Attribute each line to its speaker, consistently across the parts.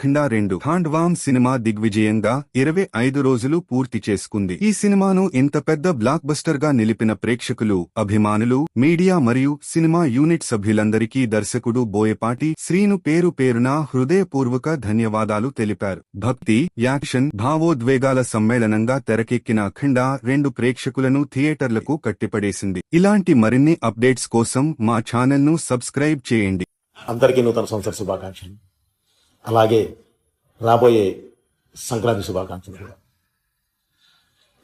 Speaker 1: అఖండ రెండు. ఖాండ్వామ్ సినిమా దిగ్విజయంగా ఇరవై ఐదు రోజులు పూర్తి చేసుకుంది. ఈ సినిమాను ఇంత పెద్ద బ్లాక్ బస్టర్గా నిలిపిన ప్రేక్షకులు అభిమానులు మీడియా మరియు సినిమా యూనిట్ సభ్యులందరికీ దర్శకుడు బోయపాటి శ్రీను పేరు పేరున హృదయపూర్వక ధన్యవాదాలు తెలిపారు. భక్తి యాక్షన్ భావోద్వేగాల సమ్మేళనంగా తెరకెక్కిన అఖండ రెండు ప్రేక్షకులను థియేటర్లకు కట్టిపడేసింది. ఇలాంటి మరిన్ని అప్డేట్స్ కోసం మా ఛానల్ను సబ్స్క్రైబ్ చేయండి.
Speaker 2: అందరికీ నూతన సంవత్సర శుభాకాంక్షలు. అలాగే రాబోయే సంక్రాంతి శుభాకాంక్షలు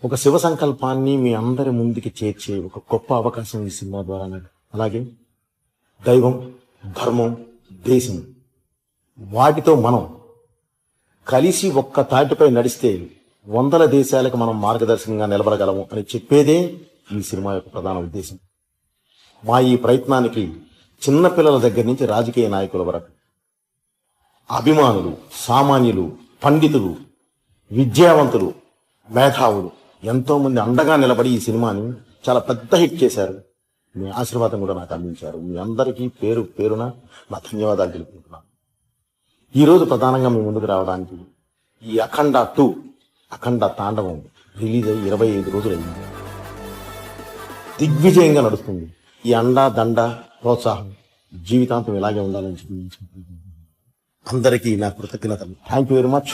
Speaker 2: ఒక శివ సంకల్పాన్ని మీ అందరి ముందుకి చేర్చే ఒక గొప్ప అవకాశం ఈ సినిమా ద్వారా నాకు. అలాగే దైవం ధర్మం దేశం వాటితో మనం కలిసి ఒక్క తాటిపై నడిస్తే వందల దేశాలకు మనం మార్గదర్శకంగా నిలబడగలము అని చెప్పేదే ఈ సినిమా యొక్క ప్రధాన ఉద్దేశం. మా ఈ ప్రయత్నానికి చిన్నపిల్లల దగ్గర నుంచి రాజకీయ నాయకుల వరకు అభిమానులు సామాన్యులు పండితులు విద్యావంతులు మేధావులు ఎంతో మంది అండగా నిలబడి ఈ సినిమాని చాలా పెద్ద హిట్ చేశారు. మీ ఆశీర్వాదం కూడా నాకు అందించారు. మీ అందరికీ పేరు పేరున నా ధన్యవాదాలు తెలుపుకుంటున్నాను. ఈరోజు ప్రధానంగా మీ ముందుకు రావడానికి ఈ అఖండ టూ అఖండ తాండవం రిలీజ్ అయ్యి ఇరవై ఐదు రోజులు అయింది దిగ్విజయంగా నడుస్తుంది. ఈ అండ దండ ప్రోత్సాహం జీవితాంతం ఇలాగే ఉండాలని చెప్పి అందరికీ నా కృతజ్ఞతలు. Thank you very much